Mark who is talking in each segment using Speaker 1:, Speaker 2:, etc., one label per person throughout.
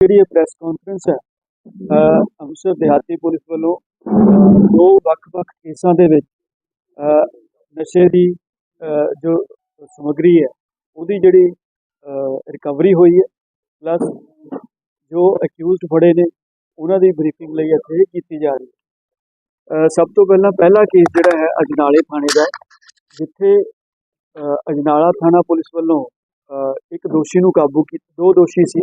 Speaker 1: ਜਿਹੜੀ ਇਹ press conference ਹੈ ਅੰਮ੍ਰਿਤਸਰ ਦਿਹਾਤੀ ਪੁਲਿਸ ਵੱਲੋਂ ਦੋ ਵੱਖ-ਵੱਖ ਕੇਸਾਂ ਦੇ ਵਿੱਚ ਨਸ਼ੇ ਦੀ ਜੋ ਸਮੱਗਰੀ ਹੈ, ਉਹਦੀ ਜਿਹੜੀ ਰਿਕਵਰੀ ਹੋਈ ਹੈ ਪਲੱਸ ਜੋ ਅਕਿਊਜ਼ਡ ਫੜੇ ਨੇ, ਉਹਨਾਂ ਦੀ ਬਰੀਫਿੰਗ ਲਈ ਇੱਥੇ ਕੀਤੀ ਜਾ ਰਹੀ ਹੈ। ਸਭ ਤੋਂ ਪਹਿਲਾਂ ਪਹਿਲਾ ਕੇਸ ਜਿਹੜਾ ਹੈ, ਅਜਨਾਲੇ ਥਾਣੇ ਦਾ ਜਿੱਥੇ ਅਜਨਾਲਾ ਥਾਣਾ ਪੁਲਿਸ ਵੱਲੋਂ ਇੱਕ ਦੋਸ਼ੀ ਨੂੰ ਕਾਬੂ ਕੀਤਾ ਦੋ ਦੋਸ਼ੀ ਸੀ।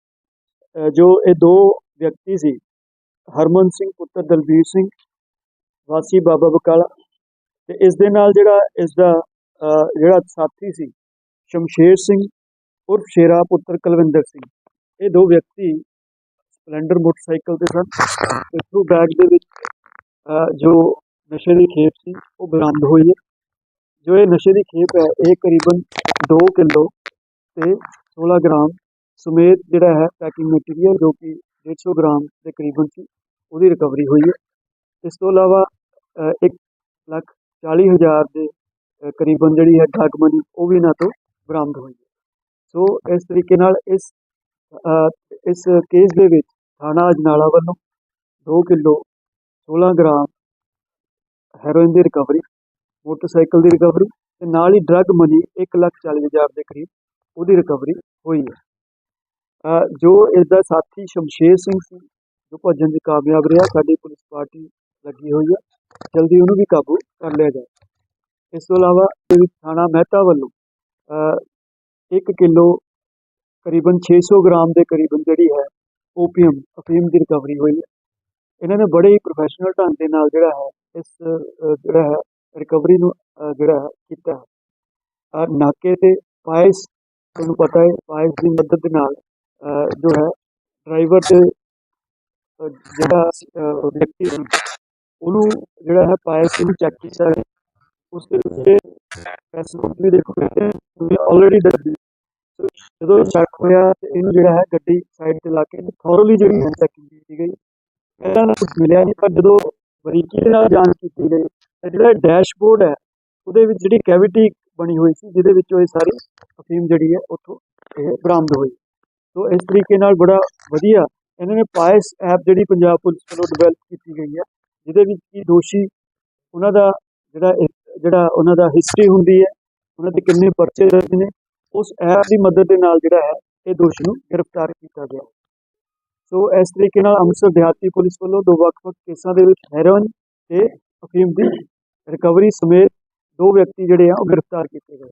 Speaker 1: ਜੋ ਇਹ ਦੋ ਵਿਅਕਤੀ ਸੀ, ਹਰਮਨ ਸਿੰਘ, ਪੁੱਤਰ ਦਲਬੀਰ ਸਿੰਘ, ਵਾਸੀ ਬਾਬਾ ਬਕਾਲਾ ਤੇ ਇਸ ਦੇ ਨਾਲ ਜਿਹੜਾ ਇਸ ਦਾ ਜਿਹੜਾ ਸਾਥੀ ਸੀ, ਸ਼ਮਸ਼ੇਰ ਸਿੰਘ ਉਰਫ ਸ਼ੇਰਾ ਪੁੱਤਰ ਕੁਲਵਿੰਦਰ ਸਿੰਘ, ਇਹ ਦੋ ਵਿਅਕਤੀ ਸਪਲੈਂਡਰ ਮੋਟਰਸਾਈਕਲ ਤੇ ਸਨ ਪਿੱਠੂ ਬੈਗ ਦੇ ਵਿੱਚ ਜੋ ਨਸ਼ੇ ਦੀ ਖੇਪ ਸੀ, ਉਹ ਬਰਾਮਦ ਹੋਈ ਹੈ। ਜੋ ਇਹ ਨਸ਼ੇ ਦੀ ਖੇਪ ਹੈ, ਇਹ ਕਰੀਬਨ 2 ਕਿਲੋ ਤੇ 16 ਗ੍ਰਾਮ ਸਮੇਤ ਜਿਹੜਾ ਹੈ ਪੈਕਿੰਗ ਮਟੀਰੀਅਲ ਜੋ ਕਿ 150 ਗ੍ਰਾਮ ਦੇ ਕਰੀਬਨ ਸੀ ਉਹਦੀ ਰਿਕਵਰੀ ਹੋਈ ਹੈ। ਇਸ ਤੋਂ ਇਲਾਵਾ ਅ, ਇੱਕ ਲੱਖ 40 ਹਜ਼ਾਰ ਦੇ ਕਰੀਬਨ ਜਿਹੜੀ ਹੈ ਡਰਗ ਮਨੀ ਉਹ ਵੀ ਇਹਨਾਂ ਤੋਂ ਬਰਾਮਦ ਹੋਈ ਹੈ। ਸੋ ਇਸ ਤਰੀਕੇ ਨਾਲ ਇਸ ਇਸ ਕੇਸ ਦੇ ਵਿੱਚ ਥਾਣਾ ਅਜਨਾਲਾ ਵੱਲੋਂ 2 ਕਿਲੋ 16 ਗ੍ਰਾਮ ਹੈਰੋਇਨ ਦੀ ਰਿਕਵਰੀ ਮੋਟਰਸਾਈਕਲ ਦੀ ਰਿਕਵਰੀ ਤੇ ਨਾਲ ਹੀ ਡਰੱਗ ਮਨੀ 1 ਲੱਖ 40 ਹਜ਼ਾਰ ਦੇ ਕਰੀਬ ਉਹਦੀ ਰਿਕਵਰੀ ਹੋਈ ਹੈ। ਜੋ ਇਸ ਦਾ ਸਾਥੀ ਸ਼ਮਸ਼ੇਰ ਸਿੰਘ ਸੀ ਜੋ ਭੱਜਣ 'ਚ ਕਾਮਯਾਬ ਰਿਹਾ ਸਾਡੀ ਪੁਲਿਸ ਪਾਰਟੀ ਲੱਗੀ ਹੋਈ ਹੈ। ਜਲਦੀ ਉਹਨੂੰ ਵੀ ਕਾਬੂ ਕਰ ਲਿਆ ਜਾਏ। ਇਸ ਤੋਂ ਇਲਾਵਾ ਥਾਣਾ ਮਹਿਤਾ ਵੱਲੋਂ ਅ, 1 ਕਿਲੋ ਕਰੀਬਨ 600 ਗ੍ਰਾਮ ਦੇ ਕਰੀਬਨ ਜਿਹੜੀ ਹੈ ਓਪੀਅਮ ਅਫੀਮ ਦੀ ਰਿਕਵਰੀ ਹੋਈ ਹੈ। ਇਹਨਾਂ ਨੇ ਬੜੇ ਹੀ ਪ੍ਰੋਫੈਸ਼ਨਲ ਢੰਗ ਦੇ ਨਾਲ ਜਿਹੜਾ ਹੈ ਇਸ ਜਿਹੜਾ ਹੈ ਰਿਕਵਰੀ ਨੂੰ ਜਿਹੜਾ ਹੈ ਕੀਤਾ ਹੈ। ਨਾਕੇ ਤੇ ਪਾਇਸ ਤੁਹਾਨੂੰ ਪਤਾ ਹੈ ਪਾਇਸ ਦੀ ਮਦਦ ਦੇ ਨਾਲ ਅ, ਜੋ ਹੈ ਡਰਾਈਵਰ ਤੇ ਜਿਹੜਾ ਵਿਅਕਤੀ ਉਹਨੂੰ ਜਿਹੜਾ ਹੈ ਪਾਇਸ ਨੂੰ ਚੈੱਕ ਕੀਤਾ ਹੈ। ਉਸ ਦੇ ਉੱਤੇ ਪ੍ਰੈਸ ਵੀ ਦੇਖੋ ਕਹਿੰਦੇ ਆਲਰੇਡੀ ਦੱਸਦੀ ਜਦੋਂ ਸ਼ੱਕ ਹੋਇਆ ਤੇ ਇਹਨੂੰ ਜਿਹੜਾ ਹੈ ਗੱਡੀ ਸਾਈਡ ਤੇ ਲਾ ਕੇ ਥੋਰਲੀ ਜਿਹੜੀ ਹੈ ਚੈਕਿੰਗ ਕੀਤੀ ਗਈ ਪਹਿਲਾਂ ਨਾ ਕੁਝ ਮਿਲਿਆ ਨਹੀਂ ਪਰ ਜਦੋਂ ਬਰੀਕੀ ਦੇ ਨਾਲ ਜਾਂਚ ਕੀਤੀ ਗਈ ਤੇ ਜਿਹੜਾ ਡੈਸ਼ਬੋਰਡ ਹੈ ਉਹਦੇ ਵਿੱਚ ਜਿਹੜੀ ਕੈਵਿਟੀ ਬਣੀ ਹੋਈ ਸੀ ਜਿਹਦੇ ਵਿੱਚੋਂ ਇਹ ਸਾਰੀ ਅਫੀਮ ਜਿਹੜੀ ਹੈ ਉੱਥੋਂ ਇਹ ਬਰਾਮਦ ਹੋਈ। ਸੋ ਇਸ ਤਰੀਕੇ ਨਾਲ ਬੜਾ ਵਧੀਆ ਇਹਨਾਂ ਨੇ ਪਾਇਸ ਐਪ ਜਿਹੜੀ ਪੰਜਾਬ ਪੁਲਿਸ ਵੱਲੋਂ ਡਿਵੈਲਪ ਕੀਤੀ ਗਈ ਹੈ, ਜਿਹਦੇ ਵਿੱਚ ਕੀ ਦੋਸ਼ੀ ਉਹਨਾਂ ਦਾ ਜਿਹੜਾ ਜਿਹੜਾ ਉਹਨਾਂ ਦਾ ਹਿਸਟਰੀ ਹੁੰਦੀ ਹੈ, ਉਹਨਾਂ ਦੇ ਕਿੰਨੇ ਪਰਚੇ ਦਰਜ ਨੇ, ਉਸ ਐਪ ਦੀ ਮਦਦ ਦੇ ਨਾਲ ਜਿਹੜਾ ਹੈ, ਇਹ ਦੋਸ਼ੀ ਨੂੰ ਗ੍ਰਿਫਤਾਰ ਕੀਤਾ ਗਿਆ। ਸੋ ਇਸ ਤਰੀਕੇ ਨਾਲ ਅੰਮ੍ਰਿਤਸਰ ਦਿਹਾਤੀ ਪੁਲਿਸ ਵੱਲੋਂ ਦੋ ਵੱਖ-ਵੱਖ ਕੇਸਾਂ ਦੇ ਵਿੱਚ ਹੈਰੋਇਨ ਤੇ ਅਫੀਮ ਦੀ ਰਿਕਵਰੀ ਸਮੇਤ ਦੋ ਵਿਅਕਤੀ ਜਿਹੜੇ ਆ, ਉਹ ਗ੍ਰਿਫਤਾਰ ਕੀਤੇ ਗਏ।